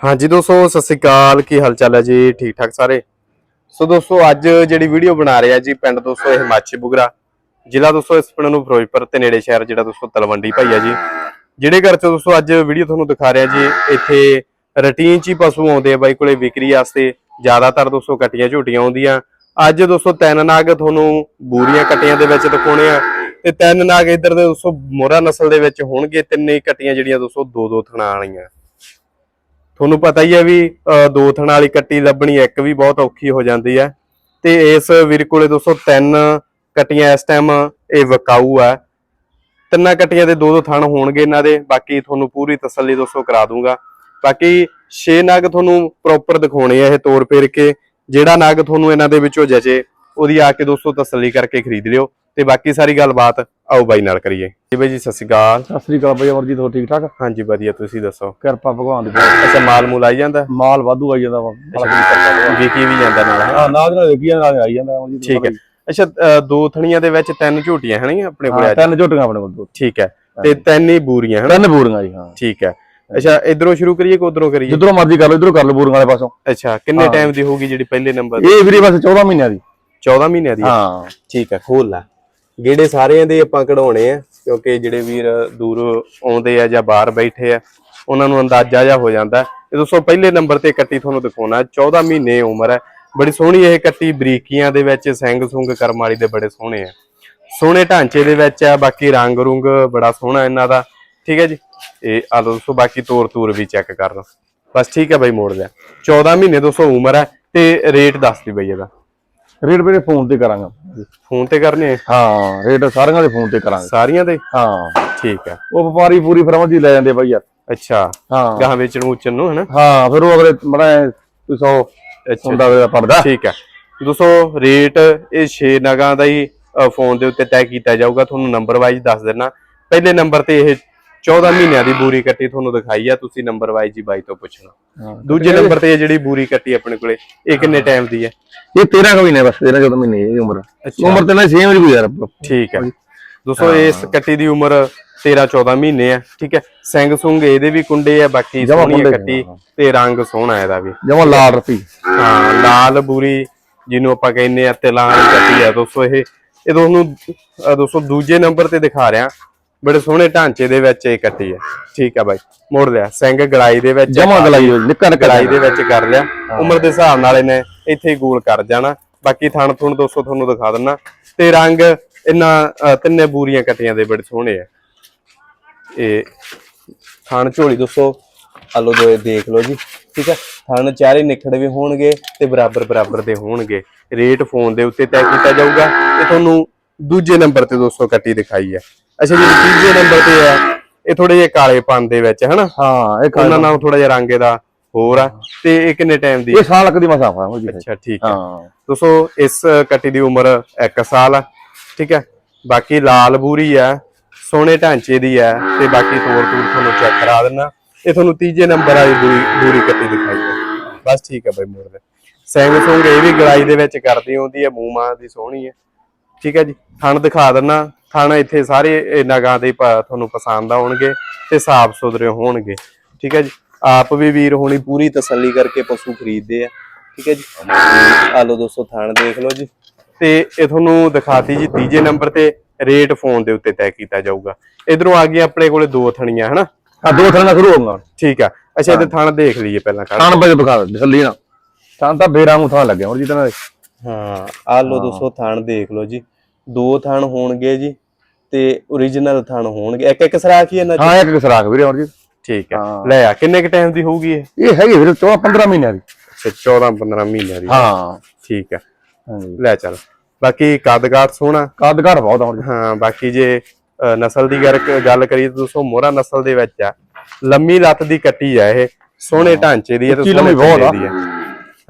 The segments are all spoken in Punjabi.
ਹਾਂਜੀ ਦੋਸਤੋ, ਸਤਿ ਸ੍ਰੀ ਅਕਾਲ। ਕੀ ਹਾਲ ਚਾਲ ਹੈ ਜੀ? ਠੀਕ ਠਾਕ ਸਾਰੇ? ਸੋ ਦੋਸਤੋ, ਅੱਜ ਜਿਹੜੀ ਵੀਡੀਓ ਬਣਾ ਰਹੇ ਆ ਜੀ, ਪਿੰਡ ਦੋਸਤੋ, ਇਹ ਮਾਛੀ ਬੁਗਰਾ। ਜ਼ਿਲ੍ਹਾ ਦੋਸਤੋ, ਇਸ ਪਿੰਡ ਨੂੰ ਫਿਰੋਜ਼ਪੁਰ ਤੇ ਨੇੜੇ ਸ਼ਹਿਰ, ਜਿਹੜਾ ਦੋਸਤੋ ਤਲਵੰਡੀ ਭਾਈ ਆ ਜੀ। ਜਿਹੜੇ ਘਰ ਚ ਦੋਸਤੋ, ਅੱਜ ਵੀਡੀਓ ਤੁਹਾਨੂੰ ਦਿਖਾ ਰਿਹਾ ਜੀ, ਇੱਥੇ ਰੂਟੀਨ ਚ ਹੀ ਪਸ਼ੂ ਆਉਂਦੇ ਆ ਬਾਈ ਕੋਲੇ ਵਿਕਰੀ ਵਾਸਤੇ। ਜ਼ਿਆਦਾਤਰ ਦੋਸਤੋ, ਕਟੀਆਂ ਝੋਟੀਆਂ ਆਉਂਦੀਆਂ। ਅੱਜ ਦੋਸਤੋ, ਤਿੰਨ ਨਾਗ ਤੁਹਾਨੂੰ ਬੂਰੀਆਂ ਕਟੀਆਂ ਦੇ ਵਿੱਚ ਦਿਖਾਉਣੇ ਆ। ਤੇ ਤਿੰਨ ਨਾਗ ਇੱਧਰ ਦੇ ਦੋਸਤੋ, ਮੋਹਰਾ ਨਸਲ ਦੇ ਵਿੱਚ ਹੋਣਗੇ। ਤਿੰਨੇ ਹੀ ਕਟੀਆਂ ਜਿਹੜੀਆਂ ਦੋਸਤੋ ਦੋ ਦੋ ਥਣਾ ਵਾਲੀਆਂ। ਤੁਹਾਨੂੰ ਪਤਾ ਹੀ ਹੈ ਵੀ ਅਹ, ਦੋ ਥਣ ਵਾਲੀ ਕੱਟੀ ਲੱਭਣੀ ਇੱਕ ਵੀ ਬਹੁਤ ਔਖੀ ਹੋ ਜਾਂਦੀ ਹੈ। ਤੇ ਇਸ ਵੀਰ ਕੋਲੇ ਦੋਸਤੋ ਤਿੰਨ ਕੱਟੀਆਂ ਇਸ ਟਾਈਮ ਇਹ ਵਕਾਊ ਆ ਤਿੰਨਾਂ ਕੱਟੀਆਂ ਦੇ ਦੋ ਦੋ ਥਣ ਹੋਣਗੇ ਇਹਨਾਂ ਦੇ ਬਾਕੀ ਤੁਹਾਨੂੰ ਪੂਰੀ ਤਸੱਲੀ ਦੋਸਤੋ ਕਰਾ ਦੂੰਗਾ। ਬਾਕੀ ਛੇ ਨਗ ਤੁਹਾਨੂੰ ਪ੍ਰੋਪਰ ਦਿਖਾਉਣੇ ਆ ਇਹ ਤੋਰ ਫੇਰ ਕੇ ਜਿਹੜਾ ਨਗ ਤੁਹਾਨੂੰ ਇਹਨਾਂ ਦੇ ਵਿੱਚੋਂ ਜਚੇ ਉਹਦੀ ਆ ਕੇ ਦੋਸਤੋ ਤਸੱਲੀ ਕਰਕੇ ਖਰੀਦ ਲਿਓ। ਤੇ ਬਾਕੀ ਸਾਰੀ ਗੱਲਬਾਤ ਆਓ ਬਾਈ ਨਾਲ ਕਰੀਏ। ਜੀ ਬਾਈ ਜੀ ਸਤਿ ਸ਼੍ਰੀ ਅਕਾਲ। ਸਤਿ ਸ੍ਰੀ ਅਕਾਲ ਬਈ ਅਮਰਜੀਤ ਹੋ ਠੀਕ ਠਾਕ ਹਾਂਜੀ ਵਧੀਆ ਤੁਸੀਂ ਦੱਸੋ? ਕਿਰਪਾ ਭਗਵਾਨ ਦੀ ਅੱਛਾ ਮਾਲ ਮੂਲ ਆਈ ਜਾਂਦਾ? ਮਾਲ ਵਾਧੂ ਆਈ ਜਾਂਦਾ ਵਾ। ਵਿਕੀ ਵੀ ਜਾਂਦਾ ਨਾਲ। ਹੈਂ? ਨਾਲ ਨਾਲ ਦੇਖੀ ਨਾਲ ਆਈ ਜਾਂਦਾ ਅਮਰਜੀਤ ਠੀਕ ਹੈ। ਅੱਛਾ ਦੋ ਥਣੀਆਂ ਦੇ ਵਿੱਚ ਤਿੰਨ ਝੋਟੀਆਂ ਹਨੀਆਂ ਆਪਣੇ ਕੋਲ ਤਿੰਨ ਝੋਟੀਆਂ ਆਪਣੇ ਕੋਲ। ਠੀਕ ਹੈ ਤੇ ਤਿੰਨ ਹੀ ਬੂਰੀਆਂ ਹਨਾ? ਤਿੰਨ ਬੂਰੀਆਂ ਜੀ ਹਾਂ। ਠੀਕ ਹੈ। ਅੱਛਾ ਇਧਰੋਂ ਸ਼ੁਰੂ ਕਰੀਏ ਕਿ ਉਧਰੋਂ ਕਰੀਏ? ਜਿੱਧਰੋਂ ਮਰਜ਼ੀ ਕਰ ਲਓ ਇਧਰੋਂ ਕਰ ਲਓ ਬੂਰੀਆਂ ਵਾਲੇ ਪਾਸੋਂ। ਅੱਛਾ ਕਿੰਨੇ। ਟਾਈਮ ਦੀ ਹੋਊਗੀ ਜਿਹੜੀ ਪਹਿਲੇ ਨੰਬਰ ਇਹ ਵੀਰੇ ਬਸ 14 ਮਹੀਨਿਆਂ ਦੀ। 14 ਮਹੀਨਿਆਂ ਦੀ? ਹਾਂ। ਠੀਕ ਹੈ ਖੋਲ ਲੈ। ਗੇੜੇ ਸਾਰਿਆਂ ਦੇ ਆਪਾਂ ਕਢਾਉਣੇ ਆ, ਕਿਉਂਕਿ ਜਿਹੜੇ ਵੀਰ ਦੂਰ ਆਉਂਦੇ ਆ ਜਾਂ ਬਾਹਰ ਬੈਠੇ ਆ, ਉਹਨਾਂ ਨੂੰ ਅੰਦਾਜ਼ਾ ਜਿਹਾ ਹੋ ਜਾਂਦਾ। ਇਹ ਦੋਸਤੋ, ਪਹਿਲੇ ਨੰਬਰ ਤੇ ਕੱਟੀ ਤੁਹਾਨੂੰ ਦਿਖਾਉਣਾ 14 ਮਹੀਨੇ ਉਮਰ ਹੈ। ਬੜੀ ਸੋਹਣੀ ਇਹ ਕੱਟੀ ਬਰੀਕੀਆਂ ਦੇ ਵਿੱਚ, ਸਿੰਗ ਸੁੰਗ ਕਰਮ ਵਾਲੀ ਦੇ ਬੜੇ ਸੋਹਣੇ ਆ। ਸੋਹਣੇ ਢਾਂਚੇ ਦੇ ਵਿੱਚ ਆ, ਬਾਕੀ ਰੰਗ ਰੁੰਗ ਬੜਾ ਸੋਹਣਾ ਇਹਨਾਂ ਦਾ। ਠੀਕ ਹੈ ਜੀ? ਇਹ ਆ ਲਓ ਦੋਸਤੋ, ਬਾਕੀ ਤੋਰ ਤੂਰ ਵੀ ਚੈੱਕ ਕਰ ਲਓ ਬਸ ਠੀਕ ਹੈ ਬਾਈ, ਮੋੜ ਲਿਆ। 14 ਮਹੀਨੇ ਦੋਸਤੋ ਉਮਰ ਹੈ, ਤੇ ਰੇਟ ਦੱਸਦੀ ਬਈ ਇਹਦਾ। ਰੇਟ ਵੀਰੇ ਫੋਨ ਤੇ ਕਰਾਂਗੇ। ਫੋਨ ਤੇ ਕਰਨੇ? ਹਾਂ ਰੇਟ ਸਾਰਿਆਂ ਦੇ ਫੋਨ ਤੇ ਕਰਾਂਗੇ। ਸਾਰੀਆਂ ਦੇ? ਹਾਂ। ਠੀਕ ਹੈ ਉਹ ਵਪਾਰੀ ਪੂਰੀ ਫਰਮ ਦੀ ਲੈ ਜਾਂਦੇ ਬਾਈ ਯਾਰ। ਅੱਛਾ। ਹਾਂ। ਗਾਹਾਂ ਵੇਚਣ ਵੂਚਣ ਨੂੰ ਹਨਾ? ਹਾਂ ਫਿਰ ਉਹ ਅਗਲੇ ਬੜਾ 200 ਅੱਛਾ। ਹੁੰਦਾ ਵੇ ਪੜਦਾ ਠੀਕ ਹੈ ਦੋਸਤੋ ਰੇਟ ਇਹ 6 ਨਗਾਂ ਦਾ ਹੀ ਫੋਨ ਦੇ ਉੱਤੇ ਤੈਅ ਕੀਤਾ ਜਾਊਗਾ। ਤੁਹਾਨੂੰ ਨੰਬਰ ਵਾਈਜ਼ ਦੱਸ ਦੇਣਾ ਪਹਿਲੇ ਨੰਬਰ ਤੇ ਇਹ 14 ਮਹੀਨਿਆਂ ਦੀ ਬੂਰੀ ਕੱਟੀ ਤੁਹਾਨੂੰ ਦਿਖਾਈ ਆ ਤੁਸੀਂ ਨੰਬਰ ਵਾਈਜ਼ ਹੀ ਬਾਈ ਤੋਂ ਪੁੱਛਣਾ। ਦੂਜੇ ਨੰਬਰ ਤੇ ਇਹ ਜਿਹੜੀ ਬੂਰੀ ਕੱਟੀ ਆਪਣੇ ਕੋਲੇ ਇਹ ਕਿੰਨੇ ਟਾਈਮ ਦੀ ਹੈ ਇਹ 13 ਕੁ ਮਹੀਨੇ ਬਸ 13 14 ਮਹੀਨੇ ਇਹ ਉਮਰ ਉਮਰ ਤੇ ਨਾ ਸੇਮ ਹੀ ਯਾਰ। ਠੀਕ ਹੈ ਦੋਸਤੋ ਇਸ ਕੱਟੀ ਦੀ ਉਮਰ 13 14 ਮਹੀਨੇ ਆ ਠੀਕ ਹੈ ਸਿੰਘ ਸੁੰਗ ਇਹਦੇ ਵੀ ਕੁੰਡੇ ਆ ਬਾਕੀ ਸੋਹਣੀ ਕੱਟੀ ਤੇ ਰੰਗ ਸੋਹਣਾ ਇਹਦਾ ਵੀ। ਜਮਾ ਲਾਲ ਰੱਤੀ। ਹਾਂ ਲਾਲ ਬੂਰੀ ਜਿਹਨੂੰ ਆਪਾਂ ਕਹਿੰਦੇ ਆ ਤਿਲਾਂ ਕੱਟੀ ਆ। ਦੋਸਤੋ ਇਹ ਇਹ ਅਹ ਦੋਸਤੋ ਦੂਜੇ ਨੰਬਰ ਤੇ ਦਿਖਾ ਰਿਹਾ। ਬੜੇ ਸੋਹਣੇ ਢਾਂਚੇ ਦੇ ਵਿੱਚ ਇਹ ਕੱਟੀ ਹੈ। ਠੀਕ ਆ ਬਾਈ ਮੋੜ ਲਿਆ। ਸਿੰਘ ਗਲਾਈ ਦੇ ਵਿੱਚ ਜਮਾ ਗਲਾਈ ਨਿੱਕਾ ਨਿੱਕਾ ਗਲਾਈ ਦੇ ਵਿੱਚ ਕਰ ਲਿਆ। ਉਮਰ ਦੇ ਹਿਸਾਬ ਨਾਲ ਇਹਨੇ ਇੱਥੇ ਹੀ ਗੋਲ ਕਰ ਜਾਣਾ। ਬਾਕੀ ਥਣ ਥੁਣ ਦੋਸਤੋ ਤੁਹਾਨੂੰ ਦਿਖਾ ਦਿੰਨਾ। ਤੇ ਰੰਗ ਇਹਨਾਂ ਤਿੰਨੇ ਬੂਰੀਆਂ ਕੱਟੀਆਂ ਦੇ ਬੜੇ ਸੋਹਣੇ ਆ। ਇਹ ਥਣ ਝੋਲੀ ਦੋਸਤੋ ਆਲੋ ਦੋ ਦੇਖ ਲਓ ਜੀ। ਠੀਕ ਹੈ ਥਣ ਚਾਰੇ ਨਿਖੜ ਵੀ ਹੋਣਗੇ ਤੇ ਬਰਾਬਰ ਬਰਾਬਰ ਦੇ ਹੋਣਗੇ। ਰੇਟ ਫੋਨ ਦੇ ਉੱਤੇ ਤੈਅ ਕੀਤਾ ਜਾਊਗਾ ਤੇ ਤੁਹਾਨੂੰ ਦੂਜੇ ਨੰਬਰ ਤੇ ਦੋਸਤੋ ਕੱਟੀ ਦਿਖਾਈ ਹੈ। ਅੱਛਾ ਜੀ ਤੀਜੇ ਨੰਬਰ ਤੇ ਹੈ ਇਹ ਥੋੜੇ ਜਿਹੇ ਕਾਲੇ ਪਨ ਦੇ ਵਿੱਚ ਹਨਾ? ਹਾਂ ਇਹ ਉਹਨਾਂ ਨਾਲ ਥੋੜਾ ਜਿਹਾ ਰੰਗ ਇਹਦਾ ਹੋਰ ਆ ਤੇ ਇਹ ਕਿੰਨੇ ਟਾਈਮ ਦੀ ਇਹ ਸਾਲ ਕਦੀ ਮਸਾਫਾ ਹੋ ਜੀ। ਅੱਛਾ ਠੀਕ ਹੈ ਹਾਂ। ਦੋਸਤੋ ਇਸ ਕੱਟੀ ਦੀ ਉਮਰ 1 ਸਾਲ ਆ ਠੀਕ ਹੈ ਬਾਕੀ ਲਾਲ ਬੂਰੀ ਆ ਸੋਹਣੇ ਢਾਂਚੇ ਦੀ ਆ ਤੇ ਬਾਕੀ ਤੋਰ ਤੂਰ ਤੁਹਾਨੂੰ ਚੈੱਕ ਕਰਾ ਦਿੰਨਾ। ਇਹ ਤੁਹਾਨੂੰ ਤੀਜੇ ਨੰਬਰ ਵਾਲੀ ਬੂਰੀ ਬੂਰੀ ਕੱਟੀ ਦਿਖਾਈ ਹੈ ਬਸ ਠੀਕ ਹੈ ਬਾਈ ਮੋੜ ਦੇ। ਸੁੰਗ ਇਹ ਵੀ ਗਲਾਈ ਦੇ ਵਿੱਚ ਕਰਦੀ ਹੁੰਦੀ ਹੈ ਮੂੰਹ ਮਾਂ ਦੀ ਸੋਹਣੀ ਹੈ ਠੀਕ ਹੈ ਜੀ ਥਣ ਦਿਖਾ ਦਿੰਨਾ। ਥਣ ਇੱਥੇ ਸਾਰੇ ਇਹਨਾਂ ਗਾਂ ਦੇ ਤੁਹਾਨੂੰ ਪਸੰਦ ਆਉਣਗੇ ਤੇ ਸਾਫ਼ ਸੁਥਰੇ ਹੋਣਗੇ। ਠੀਕ ਹੈ ਜੀ? ਆਪ ਵੀ ਵੀਰ ਹੋਣੀ ਪੂਰੀ ਤਸੱਲੀ ਕਰਕੇ ਪਸ਼ੂ ਖਰੀਦਦੇ ਆ। ਠੀਕ ਹੈ ਜੀ? ਆ ਲਓ ਦੋਸਤੋ ਥਣ ਦੇਖ ਲਓ ਜੀ। ਤੇ ਇਹ ਤੁਹਾਨੂੰ ਦਿਖਾਤੀ ਜੀ ਤੀਜੇ ਨੰਬਰ ਤੇ ਰੇਟ ਫੋਨ ਦੇ ਉੱਤੇ ਤੈਅ ਕੀਤਾ ਜਾਊਗਾ। ਇਧਰੋਂ ਆ ਗਈਆਂ ਆਪਣੇ ਕੋਲੇ ਦੋ ਥਣੀਆਂ ਹਨਾ? ਆ ਦੋ ਥਾਂ ਸ਼ੁਰੂ ਹੋਊਗਾ ਠੀਕ ਆ। ਅੱਛਾ ਇਹਦੇ ਥਣ ਦੇਖ ਲਈਏ ਪਹਿਲਾਂ ਕਰ ਥਾਂ ਬਜੇ ਬਖਾ ਥੱਲੀ ਨਾ ਥਾਂ ਤਾਂ ਬੇਰਾਂ ਨੂੰ ਥਾਂ ਲੱਗਿਆ ਹੁਣ ਜਿੱਦਾਂ ਹਾਂ ਆ ਲਓ ਦੋਸਤੋ ਥਣ ਦੇਖ ਲਓ ਜੀ। ਦੋ ਥਣ ਹੋਣਗੇ ਜੀ ਤੇ origignal ਥਣ ਹੋਣਗੇ। ਇੱਕ ਇੱਕ ਸਰਾਖ ਹੀ ਇਹਨਾਂ ਚ ਹਾਂ ਇੱਕ ਇੱਕ ਸਰਾਖ ਵੀਰੇ ਅਮਰਜੀਤ ਠੀਕ ਹੈ। ਹਾਂ। ਲੈ ਆ ਕਿੰਨੇ ਕ ਟਾਈਮ ਦੀ ਹੋਊਗੀ ਇਹ? ਇਹ ਹੈਗੀ ਵੀਰੇ 14 15 ਮਹੀਨਿਆਂ ਦੀ। ਅੱਛਾ 14 15 ਮਹੀਨਿਆਂ ਦੀ। ਹਾਂ। ਠੀਕ ਹੈ। ਹਾਂਜੀ। ਲੈ ਚੱਲ। ਬਾਕੀ ਕਦਗਾਟ ਸੋਹਣਾ। ਕੱਦ ਘਾਟ ਬਹੁਤ ਅਮਰਜੀਤ ਹਾਂ ਬਾਕੀ ਜੇ ਅ, ਨਸਲ ਦੀ ਗੱਲ ਗੱਲ ਕਰੀਏ ਤਾਂ ਦੋਸਤੋ ਮੋਹਰਾ ਨਸਲ ਦੇ ਵਿੱਚ ਆ। ਲੰਮੀ ਲੱਤ ਦੀ ਕੱਟੀ ਆ ਇਹ। ਸੋਹਣੇ ਢਾਂਚੇ ਦੀ ਹੈ ਤੇ ਉੱਚੀ ਸੋਹਣੇ ਲੰਮੀ ਬਹੁਤ ਆ। ਪਿੰਡੇ ਦੀ ਹੈ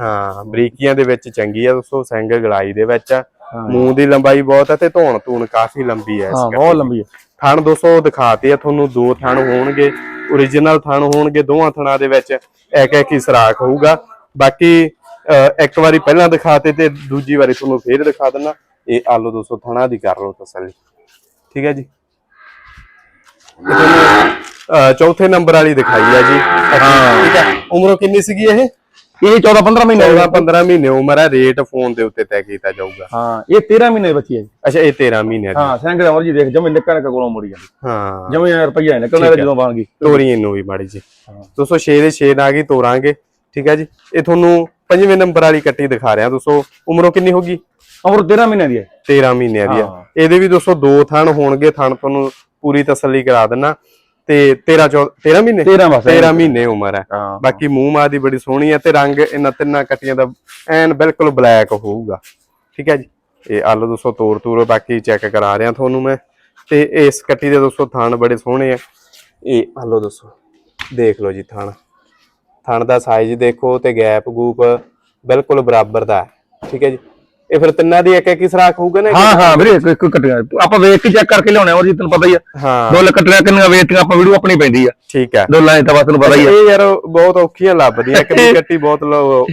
ਹਾਂ ਬਰੀਕੀਆਂ ਦੇ ਵਿੱਚ ਚੰਗੀ ਆ ਦੋਸਤੋ ਸਿੰਘ ਗਲਾਈ ਦੇ ਵਿੱਚ ਆ। ਮੂੰਹ ਦੀ ਲੰਬਾਈ ਬਹੁਤ ਹੈ ਤੇ ਧੌਣ ਧੂਣ ਕਾਫੀ ਲੰਬੀ ਹੈ ਇਸ ਹਾਂ। ਬਹੁਤ ਲੰਬੀ ਹੈ। ਥਣ ਦੋਸਤੋ ਦਿਖਾਤੇ ਆ ਤੁਹਾਨੂੰ ਦੋ ਥਣ ਹੋਣਗੇ origignal ਥਣ ਹੋਣਗੇ ਦੋਵਾਂ ਥਣਾਂ ਦੇ ਵਿੱਚ ਇੱਕ ਇੱਕ ਹੀ ਸਰਾਖ ਹੋਊਗਾ। ਬਾਕੀ ਇੱਕ ਵਾਰੀ ਪਹਿਲਾਂ ਦਿਖਾਤੇ ਤੇ ਦੂਜੀ ਵਾਰੀ ਤੁਹਾਨੂੰ ਫੇਰ ਦਿਖਾ ਦਿੰਨਾ। ਇਹ ਆਲੋ ਦੋਸਤੋ ਥਣਾ ਦੀ ਕਰ ਲਓ ਤਸੱਲੀ। ਠੀਕ ਹੈ ਜੀ? ਚੌਥੇ ਨੰਬਰ ਵਾਲੀ ਦਿਖਾਈ ਆ ਜੀ। ਹਾਂ। ਠੀਕ ਹੈ। ਉਮਰੋਂ ਕਿੰਨੀ ਸੀਗੀ ਇਹ? ਇਹ 14 15 ਮਹੀਨੇ 14 15 ਮਹੀਨੇ ਉਮਰ ਹੈ ਰੇਟ ਫੋਨ ਦੇ ਉੱਤੇ ਤੈਅ ਕੀਤਾ ਜਾਊਗਾ। ਹਾਂ ਇਹ 13 ਮਹੀਨੇ ਬੱਚੀ ਹੈ ਜੀ। ਅੱਛਾ ਇਹ 13 ਮਹੀਨੇ ਦੀ ਹਾਂ ਸਿੰਘ ਦਾ ਮਰਜ਼ੀ ਦੇਖ ਜਮੇ ਨਿੱਕਾ ਨਿੱਕਾ ਕੋਲੋਂ ਮੁੜੀ ਜਾਂਦੀ ਹਾਂ। ਜਮੇ ਰੁਪਈਆ ਨਿਕਲਣਾ। ਜਦੋਂ ਬਣ ਗਈ। ਤੋਰੀ ਇਹਨੂੰ ਵੀ ਮਾੜੀ ਜੀ ਹਾਂ। 206 ਦੇ 6 ਆ ਗਈ ਤੋਰਾਂਗੇ। ਠੀਕ ਹੈ ਜੀ? ਇਹ ਤੁਹਾਨੂੰ ਪੰਜਵੇਂ ਨੰਬਰ ਵਾਲੀ ਕੱਟੀ ਦਿਖਾ ਰਿਹਾ। ਦੋਸਤੋ ਉਮਰੋਂ ਕਿੰਨੀ ਹੋਗੀ ਉਮਰ 13 ਮਹੀਨੇ ਦੀ ਹੈ। 13 ਮਹੀਨਿਆਂ ਦੀ ਹਾਂ। ਇਹਦੇ ਵੀ ਦੋਸਤੋ ਦੋ ਥਣ ਹੋਣਗੇ। ਥਣ ਤੁਹਾਨੂੰ ਪੂਰੀ ਤਸੱਲੀ ਕਰਾ ਦੇਣਾ ਤੇ 13 13 ਮਹੀਨੇ? 13 ਬਸ 13 ਮਹੀਨੇ ਉਮਰ ਹੈ। ਬਾਕੀ ਮੂੰਹ ਮਾਂ ਦੀ ਬੜੀ ਸੋਹਣੀ ਹੈ ਤੇ ਰੰਗ ਇਹਨਾਂ ਤਿੰਨਾਂ ਕੱਟੀਆਂ ਦਾ ਐਨ ਬਿਲਕੁਲ ਬਲੈਕ ਹੋਊਗਾ। ਠੀਕ ਹੈ ਜੀ? ਇਹ ਆਲੂ ਦੋਸਤੋ ਤੋਰ ਤੂਰ ਬਾਕੀ ਚੈੱਕ ਕਰਾ ਰਿਹਾ ਤੁਹਾਨੂੰ ਮੈਂ। ਤੇ ਇਸ ਕੱਟੀ ਦੇ ਦੋਸਤੋ ਥਣ ਬੜੇ ਸੋਹਣੇ ਆ। ਇਹ ਆਲੂ ਦੋਸਤੋ ਦੇਖ ਲਓ ਜੀ ਥਣ। ਥਣ ਦਾ ਸਾਈਜ਼ ਦੇਖੋ ਤੇ ਗੈਪ ਗੂਪ ਬਿਲਕੁਲ ਬਰਾਬਰ ਦਾ ਠੀਕ ਹੈ ਜੀ? ਇਹ ਫਿਰ ਤਿੰਨਾਂ ਦੀ ਇੱਕ ਇੱਕ ਹੀ ਸਰਾਖ ਹੋਊਗਾ ਨਾ ਹਾਂ ਹਾਂ ਵੀਰੇ ਇੱਕ ਇੱਕ ਕੱਟੀਆਂ। ਆਪਾਂ ਵੇਖ ਕੇ ਚੈੱਕ ਕਰਕੇ ਲਿਆਉਣੇ ਆ ਜੀ ਤੈਨੂੰ ਪਤਾ ਹੀ ਆ। ਹਾਂ। ਦੋ ਕੱਟੀਆਂ ਕਿੰਨੀਆਂ ਵੇਚਤੀਆਂ ਆਪਾਂ ਵੀਡੀਓ ਆਪਣੀ ਪੈਂਦੀ ਆ। ਠੀਕ ਹੈ ਦੋ ਲਾਈਨ ਤਾਂ ਬਸ ਤੈਨੂੰ ਪਤਾ ਹੀ ਆ। ਇਹ ਯਾਰ ਬਹੁਤ ਔਖੀਆਂ ਲੱਭਦੀਆਂ ਕੱਟੀ ਕੱਟੀ ਬਹੁਤ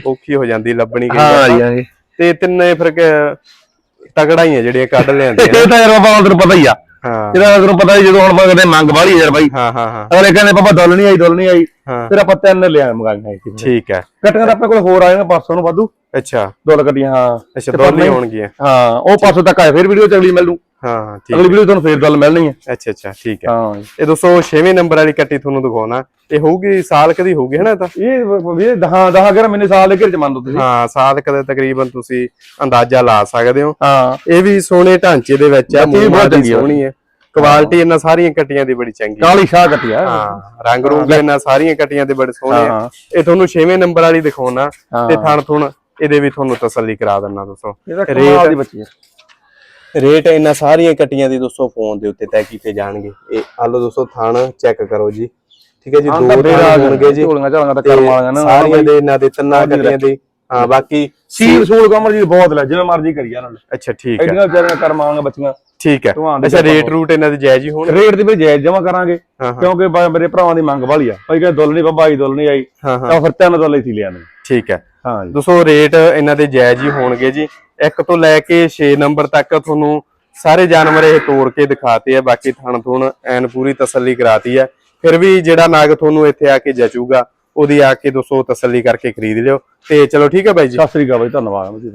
ਔਖੀ ਹੋ ਜਾਂਦੀ ਲੱਭਣੀ ਹਾਂ ਜੀ ਤਾਂ। ਤਿੰਨੇ ਫਿਰ ਤਗੜਾ ਹੀ ਆ ਜਿਹੜੀਆਂ ਕੱਢ ਲਿਆਂਦੀਆਂ। ਇਹ ਤਾਂ ਯਾਰ ਬਾਬਾ ਤੈਨੂੰ ਪਤਾ ਹੀ ਆ। ਹਾਂ। ਇਹਦਾ ਤੈਨੂੰ ਪਤਾ ਹੀ ਜਦੋਂ ਹੁਣ ਮੰਗਦੇ ਮੰਗ ਵਾਲੀ ਯਾਰ ਬਾਈ। ਹਾਂ ਹਾਂ ਹਾਂ। ਅਗਲੇ ਕਹਿੰਦੇ ਪਾਪਾ ਦੁੱਲ ਨਹੀਂ ਆਈ ਦੁੱਲ ਨਹੀਂ ਆਈ। ਫਿਰ ਆਪਾਂ ਤਿੰਨ ਲਿਆ ਮੰਗਾਈਆਂ ਸੀ ਠੀਕ ਹੈ। ਕੱਟੀਆਂ ਤਾਂ ਆਪਣੇ ਕੋਲ ਹੋਰ ਆਏ ਨੇ ਪਾਸੋਂ ਨੂੰ ਵਾਧੂ। ਅੱਛਾ। ਦੁੱਲ ਕੱਟੀਆਂ ਹਾਂ। ਅੱਛਾ ਪਰ ਨਹੀਂ- ਹੋਣਗੀਆਂ। ਹਾਂ ਉਹ ਪਾਸੋਂ ਤੱਕ ਆਏ ਫਿਰ ਵੀਡੀਓ ਚ ਅਗਲੀ ਮਿਲ ਲੂ ਹਾਂ ਠੀਕ ਅਗਲੀ ਵੀਡੀਓ ਤੁਹਾਨੂੰ ਫੇਰ ਦੁੱਲ ਮਿਲਣੀ ਹੈ। ਅੱਛਾ ਅੱਛਾ ਠੀਕ ਹੈ। ਹਾਂ। ਇਹ ਦੋਸਤੋ 6ਵੇਂ ਨੰਬਰ ਵਾਲੀ ਕੱਟੀ ਤੁਹਾਨੂੰ ਦਿਖਾਉਣਾ। ਇਹ ਹੋਊਗੀ ਸਾਲ ਕਦੀ ਹੋਊਗੀ ਹਨਾ ਤਾਂ? ਇਹ ਵੀ 10 10 11 ਮਹੀਨੇ ਸਾਲ ਦੇ ਘਰ ਚ ਮੰਨ ਲਓ ਤੁਸੀਂ। ਹਾਂ ਸਾਲ ਕਦੇ ਤਕਰੀਬਨ ਤੁਸੀਂ ਅੰਦਾਜ਼ਾ ਲਾ ਸਕਦੇ ਹੋ। ਹਾਂ। ਇਹ ਵੀ ਸੋਹਣੇ ਢਾਂਚੇ ਦੇ ਵਿੱਚ ਆ ਬੱਚੀ ਵੀ ਮੂੰਹ ਬਹੁਤ ਮਾਂ ਦੀ। ਸੋਹਣੀ ਹੈ। ਕੁਆਲਿਟੀ ਇਹਨਾਂ ਸਾਰੀਆਂ ਕੱਟੀਆਂ ਦੀ ਬੜੀ ਚੰਗੀ ਕਾਲੀ ਸ਼ਾਹ ਕੱਟੀ ਆ। ਹਾਂ ਰੰਗ ਰੂਪ ਇਹਨਾਂ ਸਾਰੀਆਂ ਕੱਟੀਆਂ ਦੇ ਬੜੇ ਸੋਹਣੇ ਆ। ਇਹ ਤੁਹਾਨੂੰ 6ਵੇਂ ਨੰਬਰ ਵਾਲੀ ਦਿਖਾਉਣਾ। ਤੇ ਥਣ ਥੁਣ ਇਹਦੇ ਵੀ ਤੁਹਾਨੂੰ ਤਸੱਲੀ ਕਰਾ ਦਿੰਨਾ ਦੋਸਤੋ। ਇਹਦਾ ਕਮਾਲ ਦੀ ਬੱਚੀ ਹੈ ਰੇਟ ਇਹਨਾਂ ਸਾਰੀਆਂ ਕੱਟੀਆਂ ਦੀ ਦੋਸਤੋ ਫੋਨ ਦੇ ਉੱਤੇ ਤੈਅ ਕੀਤੇ ਜਾਣਗੇ। ਇਹ ਆਲੋ ਦੋਸਤੋ ਥਣ ਚੈੱਕ ਕਰੋ ਜੀ। ਠੀਕ ਹੈ ਜੀ ਦੋ ਥਣ ਹੋਣਗੇ ਜੀ। ਝੋਲੀਆਂ ਝਾਲੀਆਂ ਤਾਂ ਕਰਮ ਵਾਲੀਆਂ ਨਾ ਸਾਰੀਆਂ ਦੇ ਇਹਨਾਂ ਦੇ ਤਿੰਨਾਂ ਕੱਟੀਆਂ ਦੇ। ਹਾਂ ਬਾਕੀ ਸੀਲ ਸੂਲ ਕਮਰ ਜੀ ਬਹੁਤ ਲੈ ਜਿਵੇਂ ਮਰਜ਼ੀ ਕਰੀ ਜਾਣ। ਅੱਛਾ ਠੀਕ ਹੈ। ਐਡੀਆਂ ਵਿਚਾਰੀਆਂ ਕਰਮ ਵਾਲੀਆਂ ਬੱਚੀਆਂ। ਠੀਕ ਹੈ। ਦੀ ਅੱਛਾ ਰੇਟ ਰੂਟ ਇਹਨਾਂ ਦੇ ਜਾਇਜ਼ ਹੀ ਹੋਣ ਰੇਟ ਦੀ ਵੀ ਜਾਇਜ਼ ਜਮਾ ਕਰਾਂਗੇ ਕਿਉਂਕਿ ਮੇਰੇ ਭਰਾਵਾਂ ਦੀ ਮੰਗ ਵਾਲੀ ਆ। ਭਾਈ ਕਹਿੰਦੇ ਦੁੱਲ ਨਹੀਂ ਬਾਬਾ ਜੀ ਦੁੱਲ ਨਹੀਂ ਆਈ। ਤਾਂ ਫਿਰ ਤਿੰਨ ਦੁੱਲ ਹੀ ਸੀ ਲਿਆ ਨੇ ਠੀਕ ਹੈ। ਹਾਂ ਜੀ। ਦੋਸਤੋ ਰੇਟ ਇਹਨਾਂ ਦੇ ਜਾਇਜ਼ ਹੀ ਹੋਣਗੇ ਜੀ। ਇੱਕ ਤੋਂ ਲੈ ਕੇ 6 ਨੰਬਰ ਤੱਕ ਤੁਹਾਨੂੰ ਸਾਰੇ ਜਾਨਵਰ ਇਹ ਤੋੜ ਕੇ ਦਿਖਾਤੇ ਆ, ਬਾਕੀ ਥਣ ਥੁਣ ਐਨ ਪੂਰੀ ਤਸੱਲੀ ਕਰਾਤੀ ਹੈ ਫਿਰ ਵੀ ਜਿਹੜਾ ਨਾਗ ਤੁਹਾਨੂੰ ਇੱਥੇ ਆ ਕੇ ਜਚੂਗਾ, ਉਹਦੀ ਆ ਕੇ ਦੋਸਤੋ ਤਸੱਲੀ ਕਰਕੇ ਖਰੀਦ ਲਿਓ। ਤੇ ਚਲੋ ਠੀਕ ਹੈ ਬਾਈ ਜੀ। ਸਤਿ ਸ੍ਰੀ ਅਕਾਲ ਬਾਈ, ਧੰਨਵਾਦ ਜੀ।